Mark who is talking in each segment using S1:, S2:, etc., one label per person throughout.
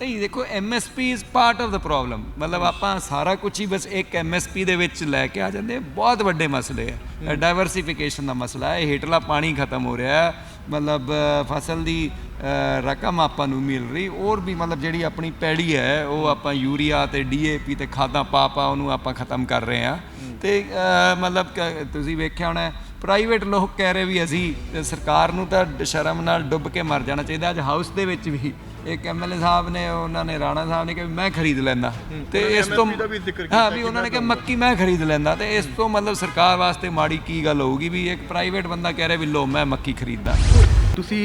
S1: ਨਹੀਂ ਦੇਖੋ MSP is part of the problem ਮਤਲਬ ਆਪਾਂ ਸਾਰਾ ਕੁਝ ਹੀ ਬਸ ਇੱਕ ਐਮਐਸਪੀ ਦੇ ਵਿੱਚ ਲੈ ਕੇ ਆ ਜਾਂਦੇ। ਬਹੁਤ ਵੱਡੇ ਮਸਲੇ ਹੈ। ਡਾਈਵਰਸਿਫਿਕੇਸ਼ਨ ਦਾ ਮਸਲਾ ਹੈ। ਹੇਠਲਾ ਪਾਣੀ ਖਤਮ ਹੋ ਰਿਹਾ ਮਤਲਬ ਫਸਲ ਦੀ ਰਕਮ ਆਪਾਂ ਨੂੰ ਮਿਲ ਰਹੀ। ਔਰ ਵੀ ਮਤਲਬ ਜਿਹੜੀ ਆਪਣੀ ਪੈੜੀ ਹੈ ਉਹ ਆਪਾਂ ਯੂਰੀਆ ਤੇ ਡੀਏਪੀ ਤੇ ਖਾਦਾਂ ਪਾ ਪਾ ਉਹਨੂੰ ਆਪਾਂ ਖਤਮ ਕਰ ਰਹੇ ਹਾਂ। ਤੇ ਮਤਲਬ ਤੁਸੀਂ ਵੇਖਿਆ ਹੋਣਾ ਪ੍ਰਾਈਵੇਟ ਲੋਕ ਕਹਿ ਰਹੇ ਵੀ ਅਸੀਂ ਸਰਕਾਰ ਨੂੰ ਤਾਂ ਸ਼ਰਮ ਨਾਲ ਡੁੱਬ ਕੇ ਮਰ ਜਾਣਾ ਚਾਹੀਦਾ। ਅੱਜ ਹਾਊਸ ਦੇ ਵਿੱਚ ਵੀ ਇੱਕ ਐਮਐਲਏ ਸਾਹਿਬ ਨੇ ਉਹਨਾਂ ਨੇ ਰਾਣਾ ਸਾਹਿਬ ਨੇ ਕਿਹਾ ਮੈਂ ਖਰੀਦ ਲੈਂਦਾ। ਤੇ ਇਸ ਤੋਂ ਹਾਂ ਵੀ ਉਹਨਾਂ ਨੇ ਕਿਹਾ ਮੱਕੀ ਮੈਂ ਖਰੀਦ ਲੈਂਦਾ। ਤੇ ਇਸ ਤੋਂ ਮਤਲਬ ਸਰਕਾਰ ਵਾਸਤੇ ਮਾੜੀ ਕੀ ਗੱਲ ਹੋਊਗੀ ਵੀ ਇੱਕ ਪ੍ਰਾਈਵੇਟ ਬੰਦਾ ਕਹਿ ਰਿਹਾ ਵੀ ਲੋ ਮੈਂ ਮੱਕੀ ਖਰੀਦਦਾ।
S2: ਤੁਸੀਂ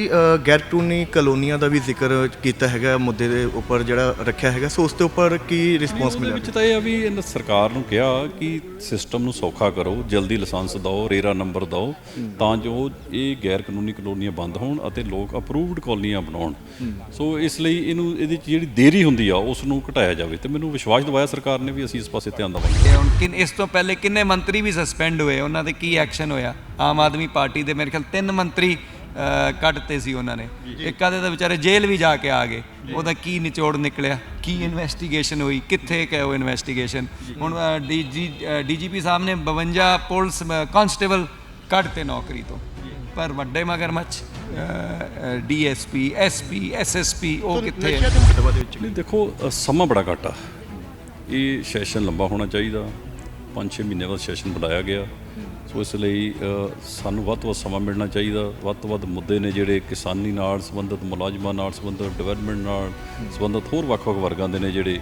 S2: ਗੈਰ ਕਾਨੂੰਨੀ ਕਲੋਨੀਆਂ ਦਾ ਵੀ ਜ਼ਿਕਰ ਕੀਤਾ ਹੈਗਾ ਮੁੱਦੇ ਦੇ ਉੱਪਰ ਜਿਹੜਾ ਰੱਖਿਆ ਹੈਗਾ ਸੋ ਉਸ ਦੇ ਉੱਪਰ ਕੀ ਰਿਸਪੌਂਸ
S3: ਉਹਦੇ
S2: ਮਿਲਿਆ?
S3: ਵਿੱਚ ਤਾਂ ਇਹ ਆ ਵੀ ਇਹਨਾਂ ਸਰਕਾਰ ਨੂੰ ਕਿਹਾ ਕਿ ਸਿਸਟਮ ਨੂੰ ਸੌਖਾ ਕਰੋ ਜਲਦੀ ਲਾਇਸੈਂਸ ਦਿਓ ਰੇਰਾ ਨੰਬਰ ਦਿਓ ਤਾਂ ਜੋ ਇਹ ਗੈਰ ਕਾਨੂੰਨੀ ਕਲੋਨੀਆਂ ਬੰਦ ਹੋਣ ਅਤੇ ਲੋਕ ਅਪਰੂਵਡ ਕਾਲੋਨੀਆਂ ਬਣਾਉਣ। ਸੋ ਇਸ ਲਈ ਇਹਨੂੰ ਇਹਦੀ 'ਚ ਜਿਹੜੀ ਦੇਰੀ ਹੁੰਦੀ ਆ ਉਸ ਨੂੰ ਘਟਾਇਆ ਜਾਵੇ। ਤੇ ਮੈਨੂੰ ਵਿਸ਼ਵਾਸ ਦਿਵਾਇਆ ਸਰਕਾਰ ਨੇ ਵੀ ਅਸੀਂ ਇਸ ਪਾਸੇ ਧਿਆਨ ਦੇਵਾਂਗੇ।
S1: ਤੇ ਹੁਣ ਕਿਨ ਇਸ ਤੋਂ ਪਹਿਲੇ ਕਿੰਨੇ ਮੰਤਰੀ ਵੀ ਸਸਪੈਂਡ ਹੋਏ ਉਹਨਾਂ ਦੇ ਕੀ ਐਕਸ਼ਨ ਹੋਇਆ? ਆਮ ਆਦਮੀ ਪਾਰਟੀ ਦੇ ਮੇਰੇ ਖਿਆਲ ਤਿੰਨ ਮੰਤਰੀ ਅ, ਕੱਢਤੇ ਸੀ ਉਹਨਾਂ ਨੇ। ਇੱਕ ਆਦੇ ਤਾਂ ਵਿਚਾਰੇ ਜੇਲ੍ਹ ਵੀ ਜਾ ਕੇ ਆ ਗਏ। ਉਹਦਾ ਕੀ ਨਿਚੋੜ ਨਿਕਲਿਆ? ਕੀ ਇਨਵੈਸਟੀਗੇਸ਼ਨ ਹੋਈ? ਕਿੱਥੇ ਕਿ ਉਹ ਇਨਵੈਸਟੀਗੇਸ਼ਨ ਹੁਣ ਡੀਜੀ ਡੀਜੀਪੀ ਸਾਹਿਬ ਨੇ 52 ਪੁਲਿਸ ਕਾਂਸਟੇਬਲ ਕੱਢਤੇ ਨੌਕਰੀ ਤੋਂ। ਪਰ ਵੱਡੇ ਮਗਰਮੱਛ ਡੀਐਸਪੀ ਐਸਪੀ ਐਸਐਸਪੀ ਉਹ ਕਿੱਥੇ ਹੈ
S3: ਨਹੀਂ ਦੇਖੋ ਸਮਾਂ ਬੜਾ ਘੱਟ ਆ। ਇਹ ਸੈਸ਼ਨ ਲੰਬਾ ਹੋਣਾ ਚਾਹੀਦਾ। 5-6 ਮਹੀਨੇ ਬਾਅਦ ਸੈਸ਼ਨ ਬੁਲਾਇਆ ਗਿਆ। ਸੋ ਇਸ ਲਈ ਸਾਨੂੰ ਵੱਧ ਤੋਂ ਵੱਧ ਸਮਾਂ ਮਿਲਣਾ ਚਾਹੀਦਾ। ਵੱਧ ਤੋਂ ਵੱਧ ਮੁੱਦੇ ਨੇ ਜਿਹੜੇ ਕਿਸਾਨੀ ਨਾਲ ਸੰਬੰਧਿਤ, ਮੁਲਾਜ਼ਮਾਂ ਨਾਲ ਸੰਬੰਧਿਤ, ਡਿਵੈਲਪਮੈਂਟ ਨਾਲ ਸੰਬੰਧਿਤ ਹੋਰ ਵੱਖ-ਵੱਖ ਵਰਗਾਂ ਦੇ ਨੇ ਜਿਹੜੇ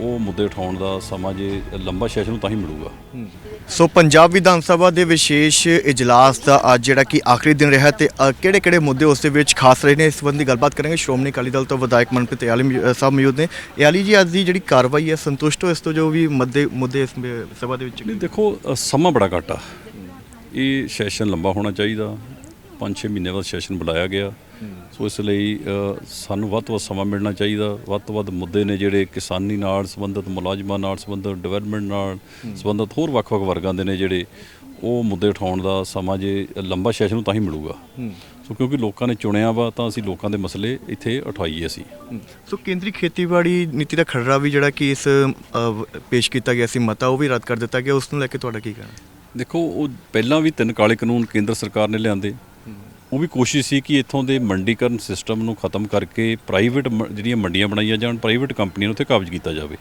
S3: ਉਹ ਮੁੱਦੇ ਉਠਾਉਣ ਦਾ ਸਮਾਂ ਜੇ ਲੰਬਾ ਸੈਸ਼ਨ ਨੂੰ ਤਾਂ ਹੀ ਮਿਲੂਗਾ।
S2: ਸੋ ਪੰਜਾਬ ਵਿਧਾਨ ਸਭਾ ਦੇ ਵਿਸ਼ੇਸ਼ ਇਜਲਾਸ ਦਾ ਅੱਜ ਜਿਹੜਾ ਕਿ ਆਖਰੀ ਦਿਨ ਰਿਹਾ ਤੇ ਕਿਹੜੇ-ਕਿਹੜੇ ਮੁੱਦੇ ਉਸ ਦੇ ਵਿੱਚ ਖਾਸ ਰਹੇ ਨੇ ਇਸ ਸੰਬੰਧੀ ਗੱਲਬਾਤ ਕਰਾਂਗੇ। ਸ਼੍ਰੋਮਣੀ ਅਕਾਲੀ ਦਲ ਤੋਂ ਵਿਧਾਇਕ ਮਨਪ੍ਰੀਤ ਯਾਲੀ ਸਾਹਿਬ ਮੌਜੂਦ ਨੇ। ਯਾਲੀ ਜੀ ਅੱਜ ਦੀ ਜਿਹੜੀ ਕਾਰਵਾਈ ਹੈ ਸੰਤੁਸ਼ਟ ਹੋ ਇਸ ਤੋਂ ਜੋ ਵੀ ਮੁੱਦੇ ਮੁੱਦੇ ਇਸ ਸਭਾ ਦੇ ਵਿੱਚ
S3: ਦੇਖੋ ਸਮਾਂ ਬੜਾ ਘੱਟ ਆ। ਇਹ ਸੈਸ਼ਨ ਲੰਬਾ ਹੋਣਾ ਚਾਹੀਦਾ। 5-6 ਮਹੀਨੇ ਬਾਅਦ ਸੈਸ਼ਨ ਬੁਲਾਇਆ ਗਿਆ। ਸੋ ਇਸ ਲਈ ਸਾਨੂੰ ਵੱਧ ਤੋਂ ਵੱਧ ਸਮਾਂ ਮਿਲਣਾ ਚਾਹੀਦਾ। ਵੱਧ ਤੋਂ ਵੱਧ ਮੁੱਦੇ ਨੇ ਜਿਹੜੇ ਕਿਸਾਨੀ ਨਾਲ ਸੰਬੰਧਿਤ ਮੁਲਾਜ਼ਮਾਂ ਨਾਲ ਸੰਬੰਧਿਤ ਡਿਵੈਲਪਮੈਂਟ ਨਾਲ ਸੰਬੰਧਿਤ ਹੋਰ ਵੱਖ-ਵੱਖ ਵਰਗਾਂ ਦੇ ਨੇ ਜਿਹੜੇ ਉਹ ਮੁੱਦੇ ਉਠਾਉਣ ਦਾ ਸਮਾਂ ਜੇ ਲੰਬਾ ਸੈਸ਼ਨ ਨੂੰ ਤਾਂ ਹੀ ਮਿਲੂਗਾ। ਸੋ ਕਿਉਂਕਿ ਲੋਕਾਂ ਨੇ ਚੁਣਿਆ ਵਾ ਤਾਂ ਅਸੀਂ ਲੋਕਾਂ ਦੇ ਮਸਲੇ ਇੱਥੇ ਉਠਾਈਏ ਅਸੀਂ।
S2: ਸੋ ਕੇਂਦਰੀ ਖੇਤੀਬਾੜੀ ਨੀਤੀ ਦਾ ਖਰੜਾ ਵੀ ਜਿਹੜਾ ਕਿ ਇਸ ਪੇਸ਼ ਕੀਤਾ ਗਿਆ ਸੀ ਮਤਾ ਉਹ ਵੀ ਰੱਦ ਕਰ ਦਿੱਤਾ ਗਿਆ। ਉਸ ਨੂੰ ਲੈ ਕੇ ਤੁਹਾਡਾ ਕੀ ਕਹਿਣਾ?
S3: ਦੇਖੋ ਉਹ ਪਹਿਲਾਂ ਵੀ ਤਿੰਨ ਕਾਲੇ ਕਾਨੂੰਨ ਕੇਂਦਰ ਸਰਕਾਰ ਨੇ ਲਿਆਂਦੇ। ਉਹ ਵੀ ਕੋਸ਼ਿਸ਼ ਸੀ ਕਿ ਇੱਥੋਂ ਦੇ ਮੰਡੀਕਰਨ ਸਿਸਟਮ ਨੂੰ ਖਤਮ ਕਰਕੇ ਪ੍ਰਾਈਵੇਟ ਜਿਹੜੀਆਂ ਮੰਡੀਆਂ ਬਣਾਈਆਂ ਜਾਣ ਪ੍ਰਾਈਵੇਟ ਕੰਪਨੀਆਂ ਨੂੰ ਉੱਥੇ ਕਾਬਜ਼ ਕੀਤਾ ਜਾਵੇ।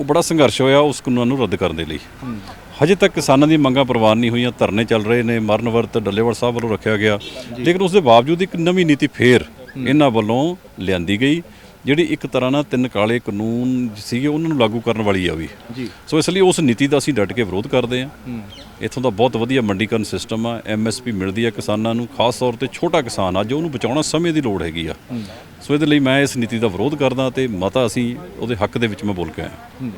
S3: ਉਹ ਬੜਾ ਸੰਘਰਸ਼ ਹੋਇਆ ਉਸ ਕਾਨੂੰਨ ਨੂੰ ਰੱਦ ਕਰਨ ਦੇ ਲਈ। ਹਜੇ ਤੱਕ ਕਿਸਾਨਾਂ ਦੀ ਮੰਗਾਂ ਪ੍ਰਵਾਨ ਨਹੀਂ ਹੋਈਆਂ ਧਰਨੇ ਚੱਲ ਰਹੇ ਨੇ ਮਰਨ ਵਰਤ ਡੱਲੇਵਾਲ ਸਾਹਿਬ ਵੱਲੋਂ ਰੱਖਿਆ ਗਿਆ। ਲੇਕਿਨ ਉਸ ਦੇ ਬਾਵਜੂਦ ਇੱਕ ਨਵੀਂ ਨੀਤੀ ਫੇਰ ਇਹਨਾਂ ਵੱਲੋਂ ਲਿਆਂਦੀ ਗਈ। ਜਿਹੜੀ ਇੱਕ ਤਰ੍ਹਾਂ ਨਾਲ ਤਿੰਨ ਕਾਲੇ ਕਾਨੂੰਨ ਸੀਗੇ ਉਹਨਾਂ ਨੂੰ ਲਾਗੂ ਕਰਨ ਵਾਲੀ ਆ ਵੀ।
S2: ਜੀ।
S3: ਸੋ ਇਸ ਲਈ ਉਸ ਨੀਤੀ ਦਾ ਅਸੀਂ ਡਟ ਕੇ ਵਿਰੋਧ ਕਰਦੇ ਹਾਂ। ਇੱਥੋਂ ਦਾ ਬਹੁਤ ਵਧੀਆ ਮੰਡੀਕਰਨ ਸਿਸਟਮ ਆ ਐਮਐਸਪੀ ਮਿਲਦੀ ਆ ਕਿਸਾਨਾਂ ਨੂੰ ਖਾਸ ਤੌਰ ਤੇ ਛੋਟਾ ਕਿਸਾਨ ਆ ਜੋ ਉਹਨੂੰ ਬਚਾਉਣਾ ਸਮੇਂ ਦੀ ਲੋੜ ਹੈਗੀ ਆ। ਸੋ ਇਹਦੇ ਲਈ ਮੈਂ ਇਸ ਨੀਤੀ ਦਾ ਵਿਰੋਧ ਕਰਦਾ ਤੇ ਮਤਾ ਅਸੀਂ ਉਹਦੇ ਹੱਕ ਦੇ ਵਿੱਚ ਮੈਂ ਬੋਲ ਕੇ ਆਇਆ।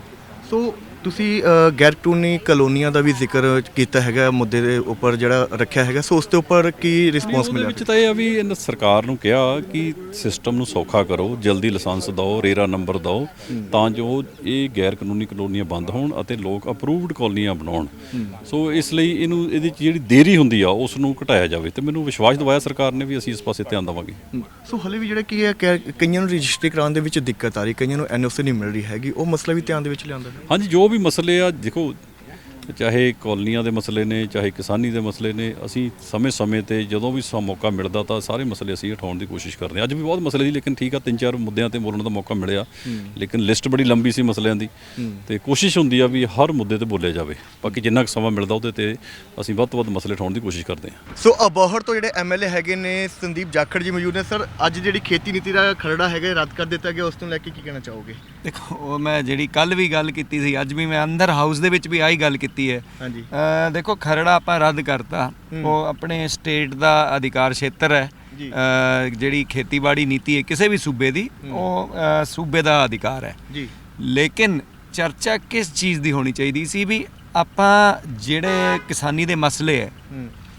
S2: ਸੋ ਤੁਸੀਂ ਗੈਰ ਕਾਨੂੰਨੀ ਕਲੋਨੀਆਂ ਦਾ ਵੀ ਜ਼ਿਕਰ ਕੀਤਾ ਹੈਗਾ ਮੁੱਦੇ ਦੇ ਉੱਪਰ ਜਿਹੜਾ ਰੱਖਿਆ ਹੈਗਾ ਸੋ ਉਸ ਦੇ ਉੱਪਰ ਕੀ ਰਿਸਪੌਂਸ ਮਿਲਿਆ
S3: ਵਿੱਚ ਤਾਂ ਇਹ ਆ ਵੀ ਇਹਨਾਂ ਸਰਕਾਰ ਨੂੰ ਕਿਹਾ ਕਿ ਸਿਸਟਮ ਨੂੰ ਸੌਖਾ ਕਰੋ ਜਲਦੀ ਲਾਇਸੈਂਸ ਦਿਓ ਰੇਰਾ ਨੰਬਰ ਦਿਓ ਤਾਂ ਜੋ ਇਹ ਗੈਰ ਕਾਨੂੰਨੀ ਕਲੋਨੀਆਂ ਬੰਦ ਹੋਣ ਅਤੇ ਲੋਕ ਅਪਰੂਵਡ ਕਾਲੋਨੀਆਂ ਬਣਾਉਣ। ਸੋ ਇਸ ਲਈ ਇਹਨੂੰ ਇਹਦੀ 'ਚ ਜਿਹੜੀ ਦੇਰੀ ਹੁੰਦੀ ਆ ਉਸ ਨੂੰ ਘਟਾਇਆ ਜਾਵੇ ਤੇ ਮੈਨੂੰ ਵਿਸ਼ਵਾਸ ਦਿਵਾਇਆ ਸਰਕਾਰ ਨੇ ਵੀ ਅਸੀਂ ਇਸ ਪਾਸੇ ਧਿਆਨ ਦੇਵਾਂਗੇ।
S2: ਸੋ ਹਲੇ ਵੀ ਜਿਹੜਾ ਕੀ ਹੈ ਕਈਆਂ ਨੂੰ ਰਜਿਸਟਰੀ ਕਰਾਉਣ ਦੇ ਵਿੱਚ ਦਿੱਕਤ ਆ ਰਹੀ ਕਈਆਂ ਨੂੰ ਐਨਓਸੀ ਨਹੀਂ ਮਿਲ ਰਹੀ ਹੈਗੀ ਉਹ ਮਸਲਾ ਵੀ ਧਿਆਨ ਦੇ ਵਿੱਚ ਲਿਆਂਦਾ
S3: ਹਾਂਜੀ ਜੋ ਵੀ ਮਸਲੇ ਆ ਦੇਖੋ ਚਾਹੇ ਕਾਲੋਨੀਆਂ ਦੇ ਮਸਲੇ ਨੇ ਚਾਹੇ ਕਿਸਾਨੀ ਦੇ ਮਸਲੇ ਨੇ ਅਸੀਂ ਸਮੇਂ-ਸਮੇਂ ਤੇ ਜਦੋਂ ਵੀ ਸਾਨੂੰ ਮੌਕਾ ਮਿਲਦਾ ਤਾਂ ਸਾਰੇ ਮਸਲੇ ਅਸੀਂ ਉਠਾਉਣ ਦੀ ਕੋਸ਼ਿਸ਼ ਕਰਦੇ ਹਾਂ। ਅੱਜ ਵੀ ਬਹੁਤ ਮਸਲੇ ਸੀ ਲੇਕਿਨ ਠੀਕ ਆ ਤਿੰਨ ਚਾਰ ਮੁੱਦਿਆਂ ਤੇ ਬੋਲਣ ਦਾ ਮੌਕਾ ਮਿਲਿਆ। ਲੇਕਿਨ ਲਿਸਟ ਬੜੀ ਲੰਬੀ ਸੀ ਮਸਲਿਆਂ ਦੀ। ਤੇ ਕੋਸ਼ਿਸ਼ ਹੁੰਦੀ ਆ ਵੀ ਹਰ ਮੁੱਦੇ ਤੇ ਬੋਲਿਆ ਜਾਵੇ। ਬਾਕੀ ਜਿੰਨਾ ਕੁ ਸਮਾਂ ਮਿਲਦਾ ਉਹਦੇ ਤੇ ਅਸੀਂ ਵੱਧ ਤੋਂ ਵੱਧ ਮਸਲੇ ਉਠਾਉਣ ਦੀ ਕੋਸ਼ਿਸ਼ ਕਰਦੇ ਹਾਂ।
S2: ਸੋ ਅਬੋਹਰ ਤੋਂ ਜਿਹੜੇ ਐਮਐਲਏ ਹੈਗੇ ਨੇ ਸੰਦੀਪ ਜਾਖੜ ਜੀ ਮੌਜੂਦ ਨੇ। ਸਰ ਅੱਜ ਜਿਹੜੀ ਖੇਤੀ ਨੀਤੀ ਦਾ ਖਰੜਾ ਹੈਗਾ ਰੱਦ ਕਰ ਦਿੱਤਾ ਗਿਆ ਉਸ ਨੂੰ ਲੈ ਕੇ ਕੀ ਕਹਿਣਾ ਚਾਹੋਗੇ?
S1: ਦੇਖੋ ਉਹ ਮੈਂ ਜਿਹੜੀ ਕੱਲ ਵੀ ਗੱਲ ਕੀਤੀ ਸੀ ਅੱਜ ਵੀ ਮੈਂ ਅੰਦਰ ਹਾਊਸ ਦੇ ਵਿੱਚ ਵੀ ਆਹੀ ਗੱਲ ਕੀਤੀ ਹੈ।
S2: ਹਾਂਜੀ।
S1: ਦੇਖੋ ਖਰੜਾ ਆਪਾਂ ਰੱਦ ਕਰਤਾ। ਉਹ ਆਪਣੇ ਸਟੇਟ ਦਾ ਅਧਿਕਾਰ ਖੇਤਰ ਹੈ। ਜਿਹੜੀ ਖੇਤੀਬਾੜੀ ਨੀਤੀ ਹੈ ਕਿਸੇ ਵੀ ਸੂਬੇ ਦੀ ਉਹ ਸੂਬੇ ਦਾ ਅਧਿਕਾਰ ਹੈ।
S2: ਜੀ।
S1: ਲੇਕਿਨ ਚਰਚਾ ਕਿਸ ਚੀਜ਼ ਦੀ ਹੋਣੀ ਚਾਹੀਦੀ ਸੀ ਵੀ ਆਪਾਂ ਜਿਹੜੇ ਕਿਸਾਨੀ ਦੇ ਮਸਲੇ ਹੈ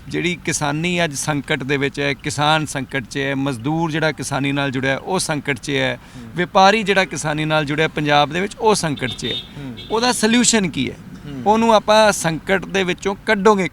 S1: ਜਿਹੜੀ ਕਿਸਾਨੀ ਅੱਜ ਸੰਕਟ ਦੇ ਵਿੱਚ ਹੈ ਕਿਸਾਨ ਸੰਕਟ 'ਚ ਹੈ ਮਜ਼ਦੂਰ ਜਿਹੜਾ ਕਿਸਾਨੀ ਨਾਲ ਜੁੜਿਆ ਉਹ ਸੰਕਟ 'ਚ ਹੈ। ਵਪਾਰੀ ਜਿਹੜਾ ਕਿਸਾਨੀ ਨਾਲ ਜੁੜਿਆ ਪੰਜਾਬ ਦੇ ਵਿੱਚ ਉਹ ਸੰਕਟ 'ਚ ਹੈ। ਉਹਦਾ ਸੋਲੂਸ਼ਨ ਕੀ ਹੈ? ਉਹਨੂੰ ਆਪਾਂ ਸੰਕਟ ਦੇ ਵਿੱਚੋਂ ਕੱਢੋਗੇ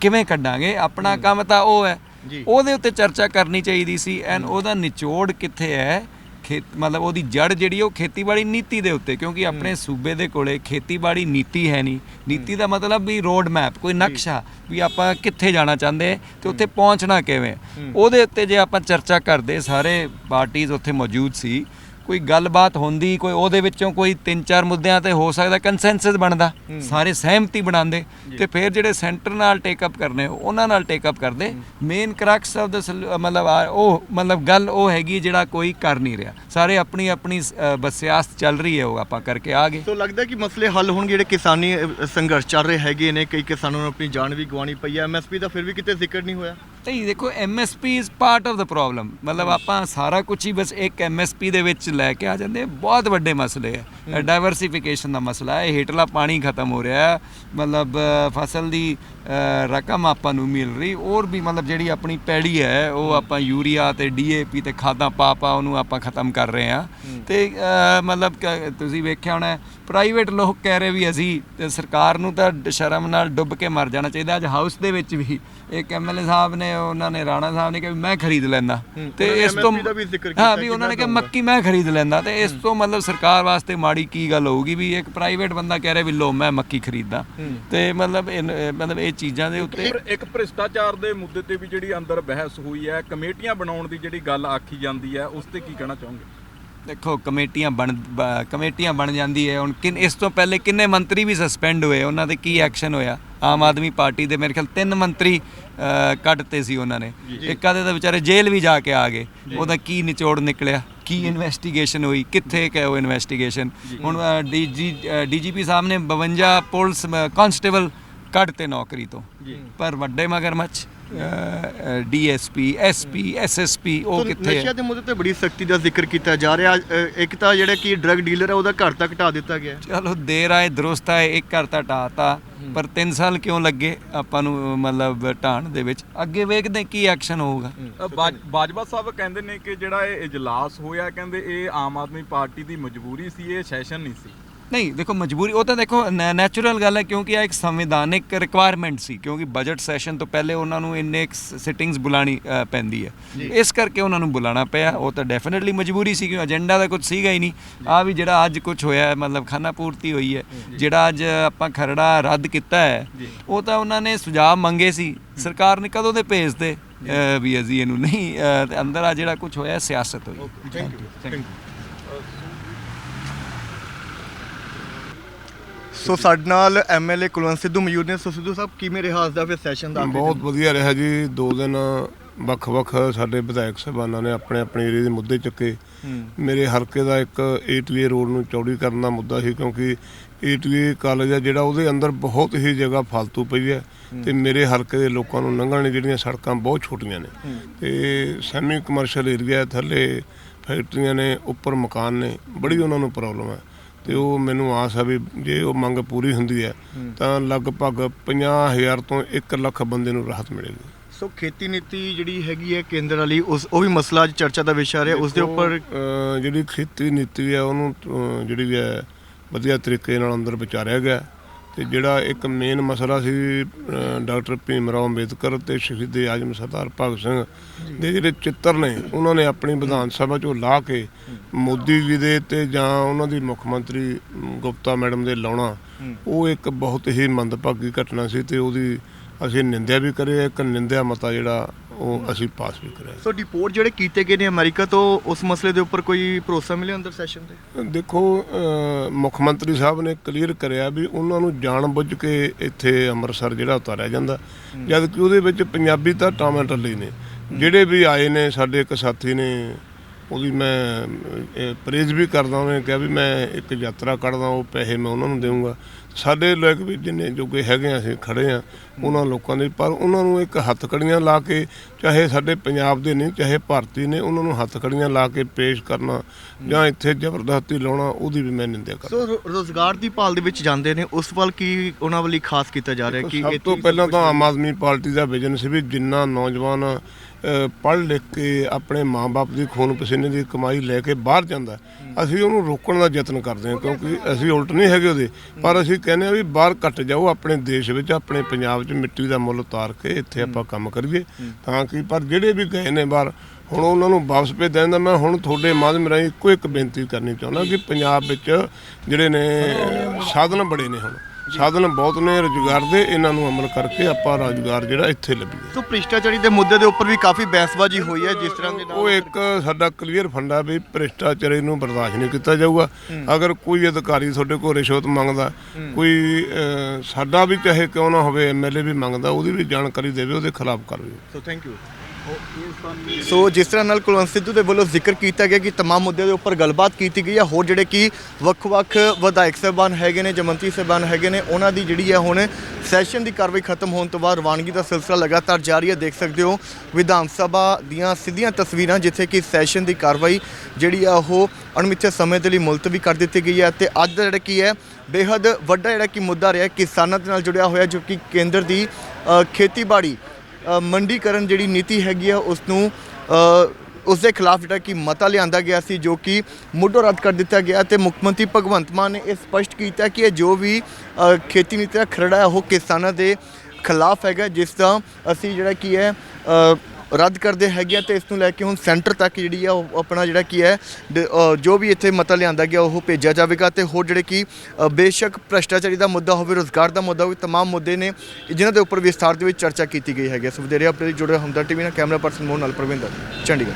S1: ਕਿਵੇਂ ਕੱਢਾਂਗੇ? ਆਪਣਾ ਕੰਮ ਤਾਂ ਉਹ ਹੈ। ਉਹਦੇ ਉੱਤੇ ਚਰਚਾ ਕਰਨੀ ਚਾਹੀਦੀ ਸੀ ਐਨ ਉਹਦਾ ਨਿਚੋੜ ਕਿੱਥੇ ਹੈ? ਖੇਤ ਮਤਲਬ ਉਹਦੀ ਜੜ ਜਿਹੜੀ ਉਹ ਖੇਤੀਬਾੜੀ ਨੀਤੀ ਦੇ ਉੱਤੇ ਕਿਉਂਕਿ ਆਪਣੇ ਸੂਬੇ ਦੇ ਕੋਲੇ ਖੇਤੀਬਾੜੀ ਨੀਤੀ ਹੈ ਨਹੀਂ। ਨੀਤੀ ਦਾ ਮਤਲਬ ਵੀ ਰੋਡ ਮੈਪ ਕੋਈ ਨਕਸ਼ਾ ਵੀ ਆਪਾਂ ਕਿੱਥੇ ਜਾਣਾ ਚਾਹੁੰਦੇ ਤੇ ਉੱਥੇ ਪਹੁੰਚਣਾ ਕਿਵੇਂ ਉਹਦੇ ਉੱਤੇ ਜੇ ਆਪਾਂ ਚਰਚਾ ਕਰਦੇ ਸਾਰੇ ਪਾਰਟੀਆਂ ਉੱਥੇ ਮੌਜੂਦ ਸੀ ਕੋਈ ਗੱਲਬਾਤ ਹੁੰਦੀ ਕੋਈ ਉਹਦੇ ਵਿੱਚੋਂ ਕੋਈ ਤਿੰਨ ਚਾਰ ਮੁੱਦਿਆਂ ਤੇ ਹੋ ਸਕਦਾ ਕੰਸੈਂਸਸ ਬਣਦਾ। ਸਾਰੇ ਸਹਿਮਤੀ ਬਣਾਉਂਦੇ। ਤੇ ਫਿਰ ਜਿਹੜੇ ਸੈਂਟਰ ਨਾਲ ਟੇਕ ਅਪ ਕਰਨੇ ਉਹਨਾਂ ਨਾਲ ਟੇਕ ਅਪ ਕਰਦੇ। ਮੇਨ ਕ੍ਰਕਸ ਆਫ ਦਾ ਮਤਲਬ ਉਹ ਮਤਲਬ ਗੱਲ ਉਹ ਹੈਗੀ ਜਿਹੜਾ ਕੋਈ ਕਰ ਨਹੀਂ ਰਿਹਾ। ਸਾਰੇ ਆਪਣੀ ਆਪਣੀ ਅ, ਬਸ ਸਿਆਸਤ ਚੱਲ ਰਹੀ ਹੈ ਉਹ ਆਪਾਂ ਕਰਕੇ ਆ ਗਏ।
S2: ਸੋ ਲੱਗਦਾ ਕਿ ਮਸਲੇ ਹੱਲ ਹੋਣਗੇ ਜਿਹੜੇ ਕਿਸਾਨੀ ਸੰਘਰਸ਼ ਚੱਲ ਰਹੇ ਹੈਗੇ ਨੇ। ਕਈ ਕਿਸਾਨਾਂ ਨੂੰ ਆਪਣੀ ਜਾਨ ਵੀ ਗਵਾਉਣੀ ਪਈ ਹੈ। ਐਮਐਸਪੀ ਦਾ ਫਿਰ ਵੀ ਕਿਤੇ ਜ਼ਿਕਰ ਨਹੀਂ ਹੋਇਆ।
S1: ਨਹੀਂ ਦੇਖੋ MSP is part of the problem ਮਤਲਬ ਆਪਾਂ ਸਾਰਾ ਕੁਝ ਹੀ ਬਸ ਇੱਕ ਐਮਐਸਪੀ ਦੇ ਵਿੱਚ ਲੈ ਕੇ ਆ ਜਾਂਦੇ। ਬਹੁਤ ਵੱਡੇ ਮਸਲੇ ਹੈ। ਡਾਈਵਰਸਿਫਿਕੇਸ਼ਨ ਦਾ ਮਸਲਾ ਹੈ। ਹੇਠਲਾ ਪਾਣੀ ਖਤਮ ਹੋ ਰਿਹਾ ਹੈ। ਮਤਲਬ ਫਸਲ ਦੀ ਰਕਮ ਆਪਾਂ ਨੂੰ ਮਿਲ ਰਹੀ। ਔਰ ਵੀ ਮਤਲਬ ਜਿਹੜੀ ਆਪਣੀ ਪੈੜੀ ਹੈ ਉਹ ਆਪਾਂ ਯੂਰੀਆ ਤੇ ਡੀਏਪੀ ਤੇ ਖਾਦਾਂ ਪਾ ਪਾ ਉਹਨੂੰ ਆਪਾਂ ਖਤਮ ਕਰ ਰਹੇ ਹਾਂ। ਤੇ ਮਤਲਬ ਤੁਸੀਂ ਵੇਖਿਆ ਹੋਣਾ ਪ੍ਰਾਈਵੇਟ ਲੋਕ ਕਹਿ ਰਹੇ ਵੀ ਅਸੀਂ ਤੇ ਸਰਕਾਰ ਨੂੰ ਤਾਂ ਸ਼ਰਮ ਨਾਲ ਡੁੱਬ ਕੇ ਮਰ ਜਾਣਾ ਚਾਹੀਦਾ। ਅੱਜ ਹਾਊਸ ਦੇ ਵਿੱਚ ਵੀ ਇੱਕ ਐਮਐਲਏ ਸਾਹਿਬ ਨੇ ਉਹਨਾਂ ਨੇ ਰਾਣਾ ਸਾਹਿਬ ਨੇ ਕਿਹਾ ਵੀ ਮੈਂ ਖਰੀਦ ਲੈਂਦਾ। ਤੇ ਇਸ ਤੋਂ ਹਾਂ ਵੀ ਉਹਨਾਂ ਨੇ ਕਿਹਾ। ਮੱਕੀ ਮੈਂ ਖਰੀਦ ਲੈਂਦਾ ਤੇ ਇਸ ਤੋਂ ਮਤਲਬ ਸਰਕਾਰ ਵਾਸਤੇ ਮਾੜੀ ਕੀ ਗੱਲ ਹੋਊਗੀ ਵੀ ਇੱਕ ਪ੍ਰਾਈਵੇਟ ਬੰਦਾ ਕਹਿ ਰਿਹਾ ਵੀ ਲੋ ਮੈਂ ਮੱਕੀ ਖਰੀਦਦਾ ਤੇ ਮਤਲਬ ਮਤਲਬ ਇਹ ਚੀਜ਼ਾਂ ਦੇ ਉੱਤੇ
S4: ਇੱਕ ਭ੍ਰਿਸ਼ਟਾਚਾਰ ਦੇ ਮੁੱਦੇ ਤੇ ਵੀ ਜਿਹੜੀ ਅੰਦਰ ਬਹਿਸ ਹੋਈ ਹੈ ਕਮੇਟੀਆਂ ਬਣਾਉਣ ਦੀ ਜਿਹੜੀ ਗੱਲ ਆਖੀ ਜਾਂਦੀ ਹੈ ਉਸ ਤੇ ਕੀ ਕਹਿਣਾ ਚਾਹੋਗੇ?
S1: ਦੇਖੋ ਕਮੇਟੀਆਂ ਬਣ ਕਮੇਟੀਆਂ ਬਣ ਜਾਂਦੀ ਹੈ। ਹੁਣ ਕਿਨ ਇਸ ਤੋਂ ਪਹਿਲੇ ਕਿੰਨੇ ਮੰਤਰੀ ਵੀ ਸਸਪੈਂਡ ਹੋਏ ਉਹਨਾਂ ਦੇ ਕੀ ਐਕਸ਼ਨ ਹੋਇਆ? ਆਮ ਆਦਮੀ ਪਾਰਟੀ ਦੇ ਮੇਰੇ ਖਿਆਲ ਤਿੰਨ ਮੰਤਰੀ ਕੱਢਤੇ ਸੀ ਉਹਨਾਂ ਨੇ। ਇੱਕ ਆਦੇ ਤਾਂ ਵਿਚਾਰੇ ਜੇਲ੍ਹ ਵੀ ਜਾ ਕੇ ਆ ਗਏ। ਉਹਦਾ ਕੀ ਨਿਚੋੜ ਨਿਕਲਿਆ? ਕੀ ਇਨਵੈਸਟੀਗੇਸ਼ਨ ਹੋਈ? ਕਿੱਥੇ ਕਿ ਉਹ ਇਨਵੈਸਟੀਗੇਸ਼ਨ ਹੁਣ ਡੀਜੀ ਡੀਜੀਪੀ ਸਾਹਿਬ ਨੇ 52 ਪੁਲਿਸ ਕਾਂਸਟੇਬਲ ਕੱਢਤੇ ਨੌਕਰੀ ਤੋਂ। ਪਰ ਵੱਡੇ ਮਗਰਮੱਛ। ਡੀਐਸਪੀ ਐਸਪੀ ਐਸਐਸਪੀ ਉਹ ਕਿੱਥੇ
S2: ਨਸ਼ਿਆਂ ਦੇ ਮੁੱਦੇ ਤੇ ਬੜੀ ਸਖਤੀ ਦਾ ਜ਼ਿਕਰ ਕੀਤਾ ਜਾ ਰਿਹਾ। ਇੱਕ ਤਾਂ ਜਿਹੜਾ ਕਿ ਡਰਗ ਡੀਲਰ ਹੈ ਉਹਦਾ ਘਰ ਤੱਕ ਢਾ ਦਿੱਤਾ ਗਿਆ।
S1: ਚਲੋ ਦੇਰ ਆਏ ਦਰੁਸਤ ਆਏ ਇੱਕ ਘਰ ਤਾਂ ਢਾਤਾ ਪਰ 3 ਸਾਲ ਕਿਉਂ ਲੱਗੇ ਆਪਾਂ ਨੂੰ ਮਤਲਬ ਢਾਣ ਦੇ ਵਿੱਚ? ਅੱਗੇ ਵੇਖਦੇ ਕੀ ਐਕਸ਼ਨ ਹੋਊਗਾ।
S4: ਬਾਜਵਾ ਸਾਹਿਬ ਕਹਿੰਦੇ ਨੇ ਕਿ ਜਿਹੜਾ ਇਹ ਇਜਲਾਸ ਹੋਇਆ ਕਹਿੰਦੇ ਇਹ ਆਮ ਆਦਮੀ ਪਾਰਟੀ ਦੀ ਮਜਬੂਰੀ ਸੀ ਇਹ ਸੈਸ਼ਨ ਨਹੀਂ ਸੀ।
S1: ਨਹੀਂ ਦੇਖੋ ਮਜਬੂਰੀ ਉਹ ਤਾਂ ਦੇਖੋ ਨੈਚੁਰਲ ਗੱਲ ਹੈ ਕਿਉਂਕਿ ਇਹ ਇੱਕ ਸੰਵਿਧਾਨਿਕ ਰਿਕੁਆਇਰਮੈਂਟ ਸੀ ਕਿਉਂਕਿ ਬਜਟ ਸੈਸ਼ਨ ਤੋਂ ਪਹਿਲੇ ਉਹਨਾਂ ਨੂੰ ਇੰਨੇ ਸਿਟਿੰਗਸ ਬੁਲਾਣੀ ਪੈਂਦੀ ਹੈ। ਇਸ ਕਰਕੇ ਉਹਨਾਂ ਨੂੰ ਬੁਲਾਣਾ ਪਿਆ ਉਹ ਤਾਂ ਡੈਫੀਨਿਟਲੀ ਮਜਬੂਰੀ ਸੀ ਕਿ ਏਜੰਡਾ ਦਾ ਕੁਝ ਸੀਗਾ ਹੀ ਨਹੀਂ। ਆ ਵੀ ਜਿਹੜਾ ਅੱਜ ਕੁਝ ਹੋਇਆ ਹੈ, ਮਤਲਬ ਖਾਨਾ ਪੂਰਤੀ ਹੋਈ ਹੈ ਜਿਹੜਾ ਅੱਜ ਆਪਾਂ ਖਰੜਾ ਰੱਦ ਕੀਤਾ ਹੈ ਉਹ ਤਾਂ ਉਹਨਾਂ ਨੇ ਸੁਝਾਅ ਮੰਗੇ ਸੀ ਸਰਕਾਰ ਨੇ ਕਦੋਂ ਦੇ ਭੇਜਦੇ ਵੀ ਅਸੀਂ ਇਹਨੂੰ ਨਹੀਂ ਅੰਦਰ ਆ ਜਿਹੜਾ ਕੁਝ ਹੋਇਆ ਸਿਆਸਤ ਹੋਈ।
S2: Thank you thank you so ਸਾਡੇ ਨਾਲ ਐਮਐਲਏ ਕੁਲਵੰਤ ਸਿੱਧੂ ਮੌਜੂਦ ਨੇ। ਸੋ ਸਿੱਧੂ ਸਾਹਿਬ ਕਿਵੇਂ ਰਿਹਾ ਅੱਜ ਦਾ ਫਿਰ ਸੈਸ਼ਨ ਦਾ
S5: ਬਹੁਤ? ਵਧੀਆ ਰਿਹਾ ਜੀ। ਦੋ ਦਿਨ ਵੱਖ-ਵੱਖ ਸਾਡੇ ਵਿਧਾਇਕ ਸਾਹਿਬਾਨਾਂ ਨੇ ਆਪਣੇ ਆਪਣੇ ਏਰੀਏ ਦੇ ਮੁੱਦੇ ਚੁੱਕੇ। ਮੇਰੇ ਹਲਕੇ ਦਾ ਇੱਕ ਏਟੀਏ ਰੋਡ ਨੂੰ ਚੌੜੀ ਕਰਨ ਦਾ ਮੁੱਦਾ ਸੀ ਕਿਉਂਕਿ ਏਟੀਏ ਕਾਲਜ ਆ ਜਿਹੜਾ ਉਹਦੇ ਅੰਦਰ ਬਹੁਤ ਹੀ ਜਗ੍ਹਾ ਫालतू ਪਈ ਹੈ ਤੇ ਮੇਰੇ ਹਲਕੇ ਦੇ ਲੋਕਾਂ ਨੂੰ ਲੰਘਣ ਲਈ ਜਿਹੜੀਆਂ ਸੜਕਾਂ ਬਹੁਤ ਛੋਟੀਆਂ ਨੇ। ਤੇ ਸੈਮੀ ਕਮਰਸ਼ੀਅਲ ਏਰੀਆ ਹੈ, ਥੱਲੇ ਫੈਕਟਰੀਆਂ ਨੇ ਉੱਪਰ ਮਕਾਨ ਨੇ ਬੜੀ ਉਹਨਾਂ ਨੂੰ ਪ੍ਰੋਬਲਮ ਹੈ ਤੇ ਉਹ ਮੈਨੂੰ ਆਸ ਹੈ ਵੀ ਜੇ ਉਹ ਮੰਗ ਪੂਰੀ ਹੁੰਦੀ ਹੈ ਤਾਂ ਲਗਭਗ 50000 ਤੋਂ 1 ਲੱਖ ਬੰਦੇ ਨੂੰ ਰਾਹਤ ਮਿਲੇਗੀ।
S2: ਸੋ ਖੇਤੀ ਨੀਤੀ ਜਿਹੜੀ ਹੈਗੀ ਹੈ ਕੇਂਦਰ ਵਾਲੀ ਉਸ ਉਹ ਵੀ ਮਸਲਾ ਅੱਜ ਚਰਚਾ ਦਾ ਵਿਸ਼ਾ ਰਿਹਾ ਉਸ ਦੇ ਉੱਪਰ
S5: ਜਿਹੜੀ ਖੇਤੀ ਨੀਤੀ ਹੈ ਉਹਨੂੰ ਜਿਹੜੀ ਹੈ ਵਧੀਆ ਤਰੀਕੇ ਨਾਲ ਅੰਦਰ ਵਿਚਾਰਿਆ ਗਿਆ। ਤੇ ਜਿਹੜਾ ਇੱਕ ਮੇਨ ਮਸਲਾ ਸੀ ਡਾਕਟਰ ਭੀਮ ਰਾਓ ਅੰਬੇਦਕਰ ਤੇ ਸ਼ਹੀਦ ਆਜਮ ਸਰਦਾਰ ਭਗਤ ਸਿੰਘ ਦੇ ਜਿਹੜੇ ਚਿੱਤਰ ਨੇ, ਉਹਨਾਂ ਨੇ ਆਪਣੀ ਵਿਧਾਨ ਸਭਾ ਚੋਂ ਲਾ ਕੇ ਮੋਦੀ ਜੀ ਦੇ ਤੇ ਜਾਂ ਉਹਨਾਂ ਦੀ ਮੁੱਖ ਮੰਤਰੀ ਗੁਪਤਾ ਮੈਡਮ ਦੇ ਲਾਉਣਾ, ਉਹ ਇੱਕ ਬਹੁਤ ਹੀ ਮੰਦਭਾਗੀ ਘਟਨਾ ਸੀ ਤੇ ਉਹਦੀ ਅਸੀਂ ਨਿੰਦਿਆ ਵੀ ਕਰੇ, ਇੱਕ ਨਿੰਦਿਆ ਮਤਾ ਜਿਹੜਾ ਉਹ ਅਸੀਂ ਪਾਸ ਵੀ ਕਰਿਆ
S2: ਸੋ ਰਿਪੋਰਟ ਜਿਹੜੇ ਕੀਤੇ ਗਏ ਨੇ ਅਮਰੀਕਾ ਤੋਂ ਉਸ ਮਸਲੇ ਦੇ ਉੱਪਰ ਕੋਈ ਭਰੋਸਾ ਮਿਲਿਆ ਅੰਦਰ ਸੈਸ਼ਨ ਤੇ?
S5: ਦੇਖੋ ਮੁੱਖ ਮੰਤਰੀ ਸਾਹਿਬ ਨੇ ਕਲੀਅਰ ਕਰਿਆ ਵੀ ਉਹਨਾਂ ਨੂੰ ਜਾਣਬੁੱਝ ਕੇ ਇੱਥੇ ਅੰਮ੍ਰਿਤਸਰ ਜਿਹੜਾ ਉਤਾਰਿਆ ਜਾਂਦਾ। ਜਦ ਕਿ ਉਹਦੇ ਵਿੱਚ ਪੰਜਾਬੀ ਤਾਂ ਟਾਮਾ ਟੱਲੀ ਨੇ। ਜਿਹੜੇ ਵੀ ਆਏ ਨੇ ਸਾਡੇ ਇੱਕ ਸਾਥੀ ਨੇ ਉਹਦੀ ਮੈਂ ਪ੍ਰੇਜ਼ ਵੀ ਕਰਦਾ ਉਹਨੇ ਕਿਹਾ ਵੀ ਮੈਂ ਇੱਕ ਯਾਤਰਾ ਕੱਢਦਾ ਉਹ ਪੈਸੇ ਮੈਂ ਉਹਨਾਂ ਨੂੰ ਦੇਵਾਂਗਾ ਸਾਡੇ ਲੋਕ ਵੀ ਜਿੰਨੇ ਜੋਗੇ ਹੈਗੇ ਆ ਅਸੀਂ ਖੜੇ ਆ ਉਹਨਾਂ ਲੋਕਾਂ ਦੇ ਪਰ ਉਹਨਾਂ ਨੂੰ ਇੱਕ ਹੱਥ ਕੜੀਆਂ ਲਾ ਕੇ ਚਾਹੇ ਸਾਡੇ ਪੰਜਾਬ ਦੇ ਨਹੀਂ ਚਾਹੇ ਭਾਰਤੀ ਨੇ ਉਹਨਾਂ ਨੂੰ ਹੱਥ ਕੜੀਆਂ ਲਾ ਕੇ ਪੇਸ਼ ਕਰਨਾ ਜਾਂ ਇੱਥੇ ਜ਼ਬਰਦਸਤੀ ਲਾਉਣਾ ਉਹਦੀ ਵੀ ਮੈਂ ਨਿੰਦਿਆ ਕਰਦਾ।
S2: ਸੋ ਰੋਜ਼ਗਾਰ ਦੀ ਭਾਲ ਦੇ ਵਿੱਚ ਜਾਂਦੇ ਨੇ ਉਸ ਵੱਲ ਕੀ ਉਹਨਾਂ ਵੱਲ ਖਾਸ ਕੀਤਾ ਜਾ ਰਿਹਾ ਕਿ
S5: ਸਭ ਤੋਂ ਪਹਿਲਾਂ ਤਾਂ ਆਮ ਆਦਮੀ ਪਾਰਟੀ ਦਾ ਵਿਜ਼ਨ ਸੀ ਵੀ ਜਿੰਨਾ ਨੌਜਵਾਨ ਪੜ੍ਹ ਲਿਖ ਕੇ ਆਪਣੇ ਮਾਪੇ ਦੀ ਖੂਨ ਪਸੀਨੇ ਦੀ ਕਮਾਈ ਲੈ ਕੇ ਬਾਹਰ ਜਾਂਦਾ ਅਸੀਂ ਉਹਨੂੰ ਰੋਕਣ ਦਾ ਯਤਨ ਕਰਦੇ ਹਾਂ ਕਿਉਂਕਿ ਅਸੀਂ ਉਲਟ ਨਹੀਂ ਹੈਗੇ ਉਹਦੇ ਪਰ ਅਸੀਂ ਕਹਿੰਦੇ ਆ ਵੀ ਬਾਹਰ ਕੱਟ ਜਾਓ ਆਪਣੇ ਦੇਸ਼ ਵਿੱਚ ਆਪਣੇ ਪੰਜਾਬ 'ਚ ਮਿੱਟੀ ਦਾ ਮੁੱਲ ਉਤਾਰ ਕੇ ਇੱਥੇ ਆਪਾਂ ਕੰਮ ਕਰੀਏ। ਤਾਂ ਕਿ ਪਰ ਜਿਹੜੇ ਵੀ ਗਏ ਨੇ ਬਾਹਰ ਹੁਣ ਉਹਨਾਂ ਨੂੰ ਵਾਪਸ ਭੇਜ ਦਿੰਦਾ ਮੈਂ ਹੁਣ ਤੁਹਾਡੇ ਮਾਧਿਅਮ ਰਾਹੀਂ ਇੱਕੋ ਇੱਕ ਬੇਨਤੀ ਕਰਨੀ ਚਾਹੁੰਦਾ ਕਿ ਪੰਜਾਬ ਵਿੱਚ ਜਿਹੜੇ ਨੇ ਸਾਧਨ ਬੜੇ ਨੇ ਹੁਣ। ਸਾਧਨ ਬਹੁਤ ਨੇ ਰੁਜ਼ਗਾਰ ਦੇ ਇਹਨਾਂ ਨੂੰ ਅਮਲ ਕਰਕੇ ਆਪਾਂ ਰੁਜ਼ਗਾਰ ਜਿਹੜਾ ਇੱਥੇ ਲੱਭੀਏ।
S2: ਸੋ ਭ੍ਰਿਸ਼ਟਾਚਾਰੀ ਦੇ ਮੁੱਦੇ ਦੇ ਉੱਪਰ ਵੀ ਕਾਫੀ ਬਹਿਸਬਾਜ਼ੀ ਹੋਈ ਹੈ ਜਿਸ ਤਰ੍ਹਾਂ ਦੇ ਨਾਲ
S5: ਉਹ ਇੱਕ ਸਾਡਾ ਕਲੀਅਰ ਫੰਡਾ ਵੀ ਭ੍ਰਿਸ਼ਟਾਚਾਰੀ ਨੂੰ ਬਰਦਾਸ਼ਤ ਨਹੀਂ ਕੀਤਾ ਜਾਊਗਾ। ਅਗਰ ਕੋਈ ਅਧਿਕਾਰੀ ਤੁਹਾਡੇ ਕੋਲ ਰਿਸ਼ਵਤ ਮੰਗਦਾ ਕੋਈ ਸਾਡਾ ਵੀ ਚਾਹੇ ਕਿਉਂ ਨਾ ਹੋਵੇ ਐਮਐਲਏ ਵੀ ਮੰਗਦਾ ਉਹਦੀ ਵੀ ਜਾਣਕਾਰੀ ਦੇਵੇ ਉਹਦੇ ਖਿਲਾਫ ਕਾਰਵਾਈ
S2: ਸੋ ਥੈਂਕ ਯੂ। ਸੋ ਜਿਸ ਤਰ੍ਹਾਂ ਨਾਲ ਕੁਲਵੰਤ ਸਿੱਧੂ ਦੇ ਵੱਲੋਂ ਜ਼ਿਕਰ ਕੀਤਾ ਗਿਆ ਕਿ तमाम ਮੁੱਦਿਆਂ ਦੇ ਉੱਪਰ ਗੱਲਬਾਤ ਕੀਤੀ ਗਈ ਹੈ ਹੋਰ ਜਿਹੜੇ ਕਿ ਵੱਖ-ਵੱਖ ਵਿਧਾਇਕ ਸਾਹਿਬਾਨ ਹੈਗੇ ਨੇ ਜਾਂ ਮੰਤਰੀ ਸਾਹਿਬਾਨ ਹੈਗੇ ਨੇ ਉਹਨਾਂ ਦੀ ਜਿਹੜੀ ਹੈ ਹੁਣ ਸੈਸ਼ਨ ਦੀ ਕਾਰਵਾਈ ਖਤਮ ਹੋਣ ਤੋਂ ਬਾਅਦ ਰਵਾਨਗੀ ਦਾ ਸਿਲਸਿਲਾ ਲਗਾਤਾਰ ਜਾਰੀ ਹੈ ਦੇਖ ਸਕਦੇ ਹੋ ਵਿਧਾਨ ਸਭਾ ਦੀਆਂ ਸਿੱਧੀਆਂ ਤਸਵੀਰਾਂ ਜਿੱਥੇ ਕਿ ਸੈਸ਼ਨ ਦੀ ਕਾਰਵਾਈ ਜਿਹੜੀ ਆ ਉਹ ਅਣਮਿੱਥੇ ਸਮੇਂ ਦੇ ਲਈ ਮੁਲਤਵੀ ਕਰ ਦਿੱਤੀ ਗਈ ਹੈ ਤੇ ਅੱਜ ਦਾ ਜਿਹੜਾ ਕੀ ਹੈ ਬੇਹੱਦ ਵੱਡਾ ਜਿਹੜਾ ਕਿ ਮੁੱਦਾ ਰਿਹਾ ਕਿਸਾਨਾਂ ਦੇ ਨਾਲ ਜੁੜਿਆ ਹੋਇਆ ਜੋ ਕਿ ਕੇਂਦਰ ਦੀ ਅ, ਖੇਤੀਬਾੜੀ ਅ, ਮੰਡੀਕਰਨ ਜਿਹੜੀ ਨੀਤੀ ਹੈਗੀ ਆ ਉਸ ਨੂੰ ਉਸ ਦੇ ਖਿਲਾਫ ਜਿਹੜਾ ਕਿ ਮਤਾ ਲਿਆਂਦਾ ਗਿਆ ਸੀ, ਜੋ ਕਿ ਮੁੱਢੋਂ ਰੱਦ ਕਰ ਦਿੱਤਾ ਗਿਆ ਤੇ ਮੁੱਖ ਮੰਤਰੀ ਭਗਵੰਤ ਮਾਨ ਨੇ ਇਹ ਸਪਸ਼ਟ ਕੀਤਾ ਕਿ ਇਹ ਜੋ ਵੀ ਖੇਤੀ ਨੀਤੀ ਦਾ ਖਰੜਾ ਹੈ, ਉਹ ਕਿਸਾਨਾਂ ਦੇ ਖਿਲਾਫ ਹੈਗਾ, ਜਿਸ ਦਾ ਅਸੀਂ ਜਿਹੜਾ ਕੀ ਹੈ ਰੱਦ ਕਰਦੇ ਹੈਗੇ ਆ ਤੇ ਇਸ ਨੂੰ ਲੈ ਕੇ ਹੁਣ ਸੈਂਟਰ ਤੱਕ ਜਿਹੜੀ ਆ ਉਹ ਆਪਣਾ ਜਿਹੜਾ ਕੀ ਹੈ ਡ- ਅ, ਜੋ ਵੀ ਇੱਥੇ ਮਤਾ ਲਿਆਂਦਾ ਗਿਆ ਉਹ ਭੇਜਿਆ ਜਾਵੇਗਾ ਤੇ ਹੋਰ ਜਿਹੜੇ ਕੀ ਅ, ਬੇਸ਼ੱਕ ਭ੍ਰਿਸ਼ਟਾਚਾਰੀ ਦਾ ਮੁੱਦਾ ਹੋਵੇ ਰੋਜ਼ਗਾਰ ਦਾ ਮੁੱਦਾ ਹੋਵੇ तमाम ਮੁੱਦੇ ਨੇ ਜਿਨ੍ਹਾਂ ਦੇ ਉੱਪਰ ਵਿਸਥਾਰ ਦੇ ਵਿੱਚ ਚਰਚਾ ਕੀਤੀ ਗਈ ਹੈਗੀ ਹੈ। ਸੋ ਵਧੇਰੇ ਆਪਣੇ ਲਈ ਜੁੜੇ ਹਮਦਰ ਟੀਵੀ ਨਾਲ ਕੈਮਰਾ ਪਰਸਨ ਮੋਹਨ ਨਾਲ ਪ੍ਰਵਿੰਦਰ ਚੰਡੀਗੜ੍ਹ